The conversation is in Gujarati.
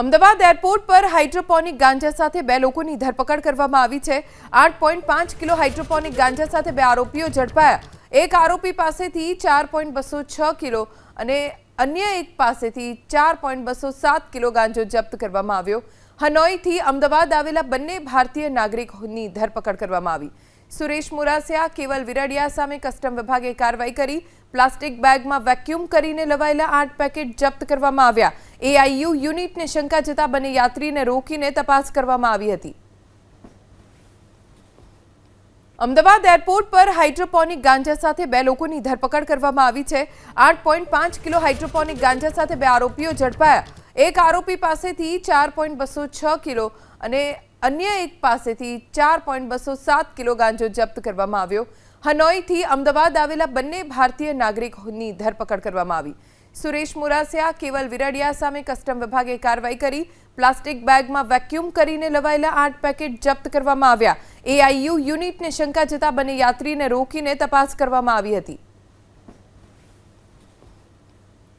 અમદાવાદ એરપોર્ટ પર હાઇડ્રોપોનિક ગાંજા સાથે બે લોકોની ધરપકડ કરવામાં આવી છે. આઠ પોઈન્ટ પાંચ કિલો હાઇડ્રોપોનિક ગાંજા સાથે બે આરોપીઓ ઝડપાયા. એક આરોપી પાસેથી ચાર પોઈન્ટ બસો છ કિલો અને અન્ય એક પાસેથી ચાર પોઈન્ટ બસો સાત કિલો ગાંજો જપ્ત કરવામાં આવ્યો. હનોઈથી અમદાવાદ આવેલા બંને ભારતીય નાગરિકોની ધરપકડ કરવામાં આવી. સુરેશ મુરાસિયા, કેવલ વિરડિયા સામે કસ્ટમ વિભાગે કાર્યવાહી કરી. પ્લાસ્ટિક બેગમાં વેક્યુમ કરીને લવાયેલા આઠ પેકેટ જપ્ત કરવામાં આવ્યા. એઆઈયુ યુનિટને શંકા જતા બંને યાત્રીને રોકીને તપાસ કરવામાં આવી હતી. અમદાવાદ એરપોર્ટ પર હાઇડ્રોપોનિક ગાંજા સાથે બે લોકોની ધરપકડ કરવામાં આવી છે. આઠ કિલો હાઇડ્રોપોનિક ગાંજા સાથે બે આરોપીઓ ઝડપાયા. એક આરોપી પાસેથી ચાર પોઈન્ટ બસો છ કિલો અને અન્ય એક પાસેથી ચાર પોઈન્ટ બસો સાત કિલો ગાંજો જપ્ત કરવામાં આવ્યો. હનોઈથી અમદાવાદ આવેલા બંને ભારતીય નાગરિકોની ધરપકડ કરવામાં આવી. સુરેશ મુરાસિયા કેવલ વિરડિયા સામે કસ્ટમ વિભાગે કાર્યવાહી કરી. પ્લાસ્ટિક બેગમાં વેક્યુમ કરીને લવાયેલા આઠ પેકેટ જપ્ત કરવામાં આવ્યા. એઆઈયુ યુનિટને શંકા જતા બંને યાત્રીને રોકીને તપાસ કરવામાં આવી હતી.